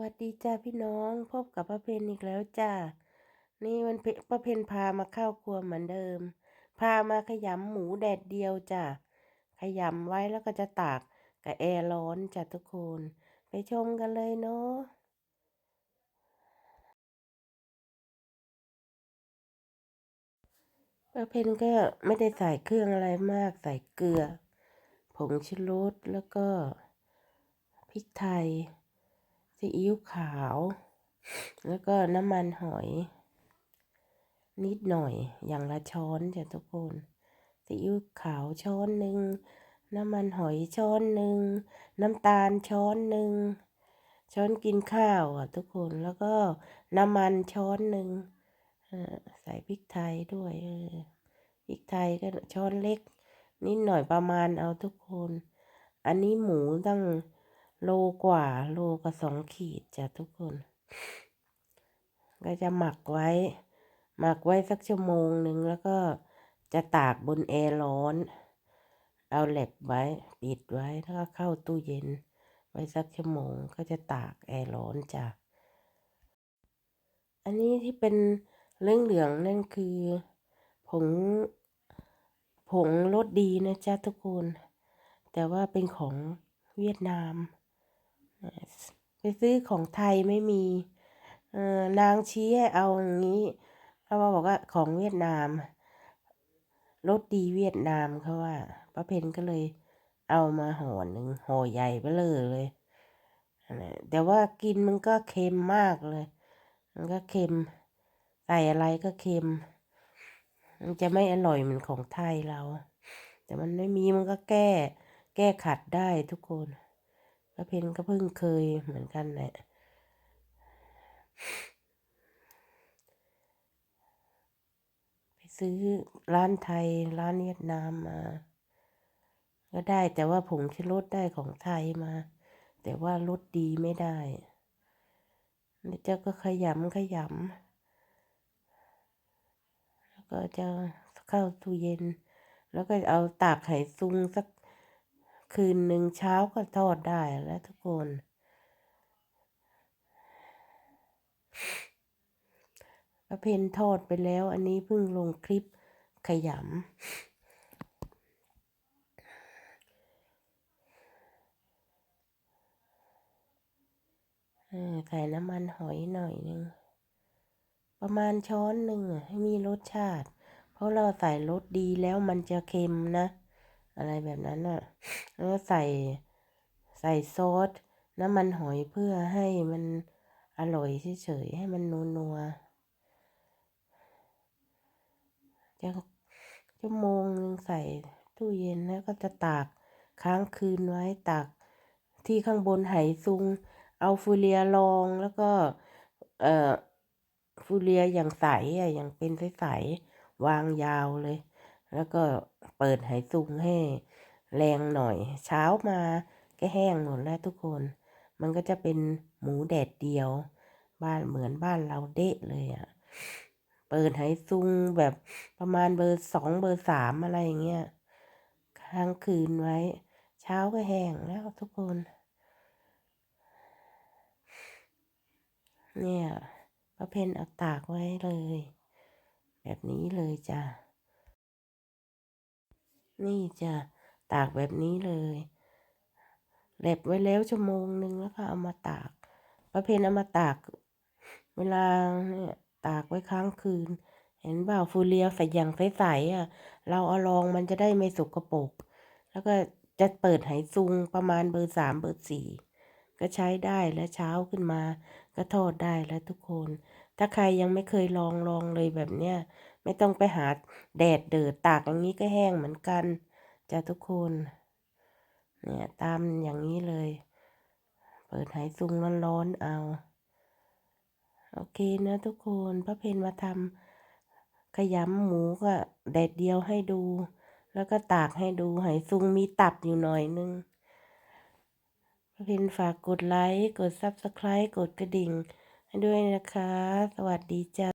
วัสดีจ้าพี่น้องพบกับป้าเพนอีกแล้วจ้า นี่มันเพป้าเพนพามาเข้าครัวเหมือนเดิม พามาขยำหมูแดดเดียวจ้าขยำไว้แล้วก็จะตากกับแอร์ร้อนจ้ะทุกคน ไปชมกันเลยเนาะป้าเพนก็ไม่ได้ใส่เครื่องอะไรมากใส่เกลือ ผงชูรสแล้วก็พริกไทย ซีอิ๊วขาว แล้วก็น้ำมันหอย นิดหน่อยอย่างละช้อนจ้ะทุกคนซีอิ๊วขาวช้อนหนึ่งน้ำมันหอยช้อนหนึ่งน้ำตาลช้อนหนึ่งช้อนกินข้าวอะทุกคนแล้วก็น้ำมันช้อนหนึ่งใส่พริกไทยด้วยพริกไทยก็ช้อนเล็ก นิดหน่อยประมาณเอาทุกคน อันนี้หมูตั้ง โลกว่าโลกับสองขีดจ้ะทุกคน ก็จะหมักไว้ หมักไว้สักชั่วโมงหนึ่งแล้วก็จะตากบนแอร์ร้อน เอาแหลบไว้ ปิดไว้แล้วก็เข้าตู้เย็น ไว้สักชั่วโมงก็จะตากแอร์ร้อนจ้ะ อันนี้ที่เป็นเรื่องเหลืองนั่นคือผงผงรสดีนะจ๊ะทุกคน แต่ว่าเป็นของเวียดนาม ซื้อของไทยไม่มีนางชี้ให้เอาอย่างนี้เขาบอกว่าของเวียดนามรสดีเวียดนามเขาว่าป้าเพนก็เลยเอามาห่อหนึ่งห่อใหญ่ไปเลยเลยแต่ว่ากินมันก็เค็มมากเลย มันก็เค็มใส่อะไรก็เค็ม มันจะไม่อร่อยเหมือนของไทยเรา แต่มันไม่มีมันก็แก้ แก้ขัดได้ทุกคน ป้าเพนก็เพิ่งเคยเหมือนกันแหละไปซื้อร้านไทยร้านเวียดนามมา ก็ได้แต่ว่าผงชูรสได้ของไทยมา แต่ว่ารสดีไม่ได้เจ้าก็ขยำขยำแล้วก็จะเข้าตู้เย็น แล้วก็เอาตากไข่ซุงสัก คืนหนึ่งเช้าก็ทอดได้แล้วทุกคน ประเพนทอดไปแล้ว อันนี้เพิ่งลงคลิปขยำใส่น้ำมันหอยหน่อยนึง ประมาณช้อนหนึ่งให้มีรสชาติ เพราะเราใส่รสดีแล้วมันจะเค็มนะ อะไรแบบนั้นอะ แล้วก็ใส่ใส่ซอสน้ำมันหอยเพื่อให้มันอร่อยเฉยๆให้มันนัวๆจะชั่วโมงนึงใส่ตู้เย็นแล้วก็จะตากค้างคืนไว้ตากที่ข้างบนไหซุง เอาฟูเรียรองแล้วก็เอ่อฟูเรียอย่างใสอะอย่างเป็นใสๆวางยาวเลย แล้วก็ ปิดไหซุงให้ แรงหน่อย เช้ามาก็แห้งหมดแล้วทุกคน มันก็จะเป็นหมูแดดเดียว บ้านเหมือนบ้านเราเดะเลยอะ่ะ เปิดไหซุงแบบประมาณเบอร์สองเบอร์สามอะไรอย่างเงี้ยค้างคืนไว้ เช้าก็แห้งแล้วทุกคน เนี่ยประเพนเอาตากไว้เลย แบบนี้เลยจ้ะ นี่จะตากแบบนี้เลยเล็บไว้แล้วชั่วโมงหนึ่งแล้วก็เอามาตาก ประเพณเอามาตาก เวลาเนี่ยตากไว้ค้างคืน เห็นเปล่าฟูเรียใส่อย่างใสๆอะ เราเอาลองมันจะได้ไม่สกปรกแล้วก็จะเปิดไหซุงประมาณเบอร์สามเบอร์สี่ก็ใช้ได้แล้วเช้าขึ้นมา ก็ทอดได้แล้วทุกคน ถ้าใครยังไม่เคยลองลองเลยแบบเนี้ย ไม่ต้องไปหาแดดเดือดตากอย่างนี้ก็แห้งเหมือนกันจ้ะทุกคน เนี่ยตามอย่างนี้เลย เปิดหายซุงร้อนๆเอา โอเคนะทุกคนพระเพนมาทำขยำหมูก็แดดเดียวให้ดู แล้วก็ตากให้ดูหายซุงมีตับอยู่หน่อยนึงพระเพนฝากกดไลค์ กดซับสไครต์กดกระดิ่ง ให้ด้วยนะคะ สวัสดีจ้า